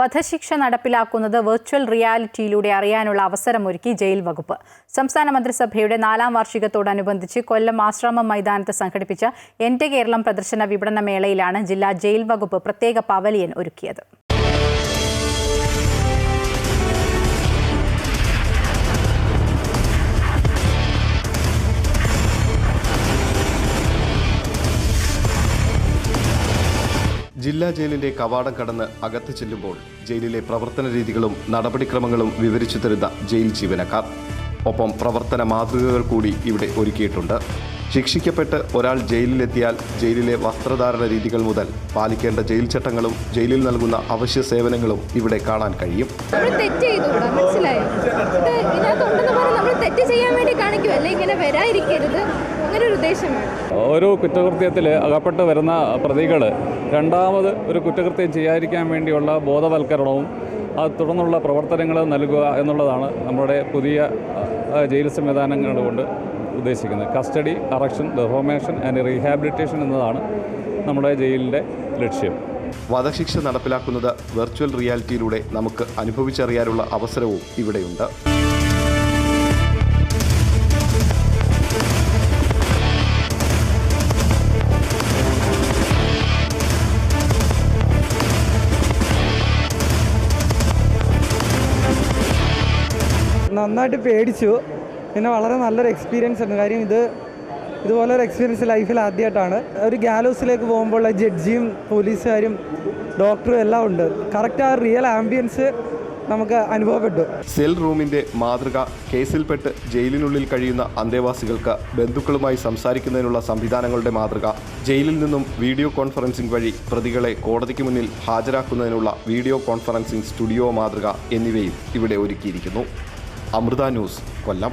വധശിക്ഷ നടപ്പിലാക്കുന്നത് വെർച്വൽ റിയാലിറ്റിയിലൂടെ അറിയാനുള്ള അവസരമൊരുക്കി ജയിൽ വകുപ്പ്. സംസ്ഥാന മന്ത്രിസഭയുടെ നാലാം വാർഷികത്തോടനുബന്ധിച്ച് കൊല്ലം ആശ്രമം മൈതാനത്ത് സംഘടിപ്പിച്ച എന്റെ കേരളം പ്രദർശന വിപണന മേളയിലാണ് ജില്ലാ ജയിൽ വകുപ്പ് പ്രത്യേക പവലിയൻ ഒരുക്കിയത്. ജില്ലാ ജയിലിന്റെ കവാടം കടന്ന് അകത്ത് ചെല്ലുമ്പോൾ ജയിലിലെ പ്രവർത്തന രീതികളും നടപടിക്രമങ്ങളും വിവരിച്ചു തരുന്ന ജയിൽ ജീവനക്കാർ. ഒപ്പം പ്രവർത്തന മാതൃകകൾ കൂടി ഇവിടെ ഒരുക്കിയിട്ടുണ്ട്. ശിക്ഷിക്കപ്പെട്ട് ഒരാൾ ജയിലിലെത്തിയാൽ ജയിലിലെ വസ്ത്രധാരണ രീതികൾ മുതൽ പാലിക്കേണ്ട ജയിൽ ചട്ടങ്ങളും ജയിലിൽ നൽകുന്ന അവശ്യ സേവനങ്ങളും ഇവിടെ കാണാൻ കഴിയും. തെറ്റ് ചെയ്യാൻ വേണ്ടി കാണിക്കുമല്ലേ ഇങ്ങനെ വരാതിരിക്കരുത്. അങ്ങനെ ഒരു കുറ്റകൃത്യത്തിൽ അകപ്പെട്ട് വരുന്ന പ്രതികൾ രണ്ടാമത് ഒരു കുറ്റകൃത്യം ചെയ്യാതിരിക്കാൻ വേണ്ടിയുള്ള ബോധവൽക്കരണവും അത് തുടർന്നുള്ള പ്രവർത്തനങ്ങൾ നൽകുക എന്നുള്ളതാണ് നമ്മുടെ പുതിയ ജയിൽ സംവിധാനങ്ങൾ കൊണ്ട് ഉദ്ദേശിക്കുന്നത്. Custody correction reformation and rehabilitation എന്നതാണ് നമ്മുടെ ജയിലിന്റെ ലക്ഷ്യം. വധശിക്ഷ നടപ്പിലാക്കുന്നത് വെർച്വൽ റിയാലിറ്റിയിലൂടെ നമുക്ക് അനുഭവിച്ചറിയാനുള്ള അവസരവും ഇവിടെയുണ്ട്. നന്നായിട്ട് പേടിച്ചു. പിന്നെ വളരെ നല്ലൊരു എക്സ്പീരിയൻസ് ആയിരുന്നു. കാര്യം ഇത് ഇതുപോലൊരു എക്സ്പീരിയൻസ് ലൈഫിൽ ആദ്യമായിട്ടാണ് ഒരു ഗാലോസിലേക്ക് പോകുമ്പോൾ ജഡ്ജിയും പോലീസുകാരും ഡോക്ടറും എല്ലാം ഉണ്ട്. കറക്റ്റ് ആ റിയൽ ആംബിയൻസ് നമുക്ക് അനുഭവപ്പെട്ടു. സെൽ റൂമിന്റെ മാതൃക കേസിൽപ്പെട്ട് ജയിലിനുള്ളിൽ കഴിയുന്ന അന്തേവാസികൾക്ക് ബന്ധുക്കളുമായി സംസാരിക്കുന്നതിനുള്ള സംവിധാനങ്ങളുടെ മാതൃക ജയിലിൽ നിന്നും വീഡിയോ കോൺഫറൻസിംഗ് വഴി പ്രതികളെ കോടതിക്ക് മുന്നിൽ ഹാജരാക്കുന്നതിനുള്ള വീഡിയോ കോൺഫറൻസിംഗ് സ്റ്റുഡിയോ മാതൃക എന്നിവയും ഇവിടെ ഒരുക്കിയിരിക്കുന്നു. അമൃത ന്യൂസ് കൊല്ലം.